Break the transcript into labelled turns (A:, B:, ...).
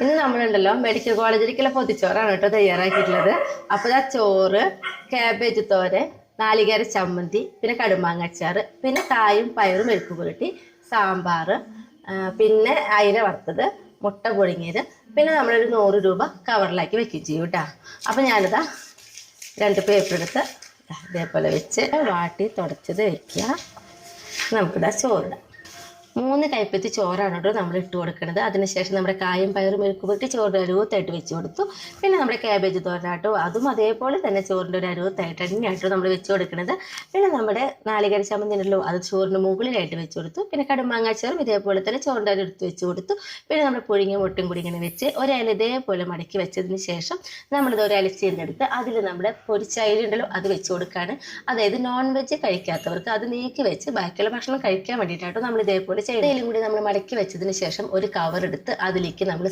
A: ഇന്ന് നമ്മളുണ്ടല്ലോ മെഡിക്കൽ കോളേജിലേക്കുള്ള പൊതിച്ചോറാണ് കേട്ടോ തയ്യാറാക്കിയിട്ടുള്ളത്. അപ്പോൾ ആ ചോറ് കാബേജ് തോരൻ നാളികേര ചമ്മന്തി പിന്നെ കടുമാങ്ങ അച്ചാറ് പിന്നെ കായും പയറും മെഴുക്ക് പുരട്ടി സാമ്പാർ പിന്നെ അയില വറുത്തത് മുട്ട പൊടിങ്ങിയത് പിന്നെ നമ്മളൊരു നൂറ് രൂപ കവറിലാക്കി വെക്കുകയും ചെയ്യും കേട്ടോ. അപ്പോൾ ഞാനിതാ രണ്ട് പേപ്പർ എടുത്ത് ഇതേപോലെ വെച്ച് വാട്ടി തുടച്ചത് വെക്കുക നമുക്കിതാ ചോറിടാം. മൂന്ന് കൈപ്പത്തി ചോറാണ് കേട്ടോ നമ്മൾ ഇട്ട് കൊടുക്കുന്നത് അതിനുശേഷം നമ്മുടെ കായും പയറും മെഴുക്ക് പുരട്ടി ചോറിന്റെ അരുവത്തായിട്ട് വെച്ച് കൊടുത്തു. പിന്നെ നമ്മുടെ ക്യാബേജ് തോരനാട്ടോ. അതും അതേപോലെ തന്നെ ചോറിന്റെ ഒരു അരുവത്തായിട്ട് തന്നെയാട്ടോ നമ്മൾ വെച്ച് കൊടുക്കുന്നത് പിന്നെ നമ്മുടെ നാളികേര ചമ്മന്തിനല്ലോ അത് ചോറിന് മുകളിലായിട്ട് വെച്ച് കൊടുത്തു. പിന്നെ കടുമാങ്ങാച്ചോറും ഇതേപോലെ തന്നെ ചോറിന്റെ അരി എടുത്ത് വെച്ച് കൊടുത്തു. പിന്നെ നമ്മുടെ പുഴുങ്ങിയ മുട്ടും കൂടി ഇങ്ങനെ വെച്ച് ഒരയില ഇതേപോലെ മടക്കി വെച്ചതിന് ശേഷം നമ്മളിത് ഒരയില ചെയ്യുന്നെടുത്ത് അതിൽ നമ്മുടെ പൊരിച്ച അയില ഉണ്ടല്ലോ അത് വെച്ച് കൊടുക്കുകയാണ് അതായത് നോൺ വെജ് കഴിക്കാത്തവർക്ക് അത് നീക്കി വെച്ച് ബാക്കിയുള്ള ഭക്ഷണം കഴിക്കാൻ വേണ്ടിയിട്ടാട്ടോ നമ്മൾ ഇതേപോലെ ചെയ്തതിലും കൂടി നമ്മൾ മടക്കി വെച്ചതിന് ശേഷം ഒരു കവർ എടുത്ത് അതിലേക്ക് നമ്മൾ